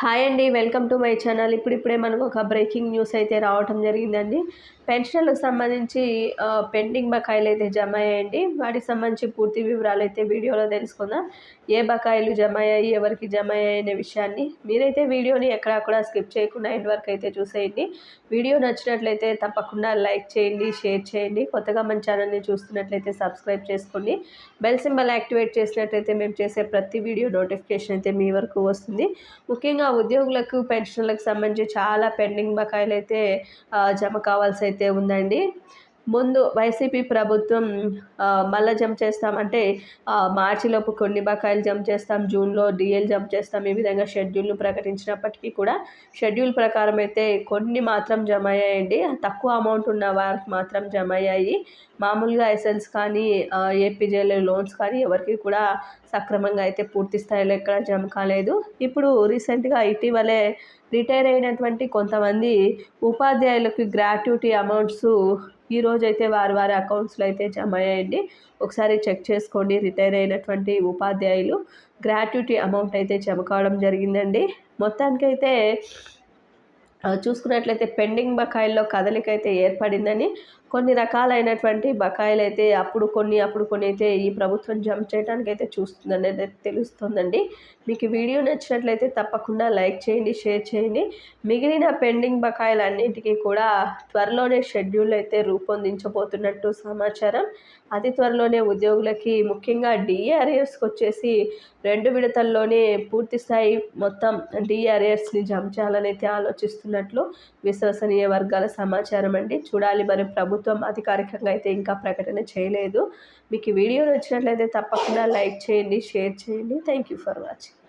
Hi అండి welcome to my channel. ఇప్పుడిప్పుడే మనకు ఒక బ్రేకింగ్ న్యూస్ అయితే రావటం జరిగిందండి. పెన్షన్లకు సంబంధించి పెండింగ్ బకాయిలు అయితే జమ అయ్యాయండి వాటికి సంబంధించి పూర్తి వివరాలు అయితే వీడియోలో తెలుసుకుందాం. ఏ బకాయిలు జమ అయ్యాయి ఎవరికి జమ అయ్యాయనే విషయాన్ని మీరైతే వీడియోని ఎక్కడా కూడా స్కిప్ చేయకుండా ఎండ్ వరకు అయితే చూసేయండి. వీడియో నచ్చినట్లయితే తప్పకుండా లైక్ చేయండి షేర్ చేయండి. కొత్తగా మన ఛానల్ని చూస్తున్నట్లయితే సబ్స్క్రైబ్ చేసుకోండి. బెల్ సింబల్ యాక్టివేట్ చేసినట్లయితే మేము చేసే ప్రతి వీడియో నోటిఫికేషన్ అయితే మీ వరకు వస్తుంది. ముఖ్యంగా ఉద్యోగులకు పెన్షన్లకు సంబంధించి చాలా పెండింగ్ బకాయిలు అయితే జమ కావాల్సి అయితే ఉందండి. ముందు వైసీపీ ప్రభుత్వం మళ్ళీ జంప్ చేస్తాం అంటే మార్చిలోపు కొన్ని బకాయిలు జంప్ చేస్తాం జూన్లో డిఎల్ జంప్ చేస్తాం ఈ విధంగా షెడ్యూల్ను ప్రకటించినప్పటికీ కూడా షెడ్యూల్ ప్రకారం అయితే కొన్ని మాత్రం జమ అయ్యాయండి. తక్కువ అమౌంట్ ఉన్న వారికి మాత్రం జమ అయ్యాయి. మామూలుగా ఎస్ఎల్స్ కానీ ఏపీజేఎల్ లోన్స్ కానీ ఎవరికి కూడా సక్రమంగా అయితే పూర్తి స్థాయిలో ఎక్కడ జమ కాలేదు. ఇప్పుడు రీసెంట్గా ఇటీవలే రిటైర్ అయినటువంటి కొంతమంది ఉపాధ్యాయులకు గ్రాట్యుటీ అమౌంట్స్ ఈరోజు అయితే వారి వారి అకౌంట్స్లో అయితే జమ అయ్యండి. ఒకసారి చెక్ చేసుకోండి. రిటైర్ అయినటువంటి ఉపాధ్యాయులు గ్రాట్యుటీ అమౌంట్ అయితే జమ కావడం జరిగిందండి. మొత్తానికైతే చూసుకున్నట్లయితే పెండింగ్ బకాయిల్లో కదలిక అయితే ఏర్పడిందని కొన్ని రకాలైనటువంటి బకాయిలు అయితే అప్పుడు కొన్ని అప్పుడు కొన్ని అయితే ఈ ప్రభుత్వం జమ చేయడానికి అయితే చూస్తుందని అయితే తెలుస్తుందండి. మీకు వీడియో నచ్చినట్లయితే తప్పకుండా లైక్ చేయండి షేర్ చేయండి. మిగిలిన పెండింగ్ బకాయిలన్నింటికీ కూడా త్వరలోనే షెడ్యూల్ అయితే రూపొందించబోతున్నట్టు సమాచారం. అతి త్వరలోనే ఉద్యోగులకి ముఖ్యంగా డిఏ వచ్చేసి రెండు విడతల్లోనే పూర్తి స్థాయి మొత్తం డిఏ జంప్ జమ చేయాలని అయితే ఆలోచిస్తున్నట్లు విశ్వసనీయ వర్గాల సమాచారం అండి. చూడాలి మరి ప్రభుత్వం అధికారికంగా అయితే ఇంకా ప్రకటన చేయలేదు. మీకు ఈ వీడియో నచ్చినట్లయితే తప్పకుండా లైక్ చేయండి షేర్ చేయండి. Thank you for watching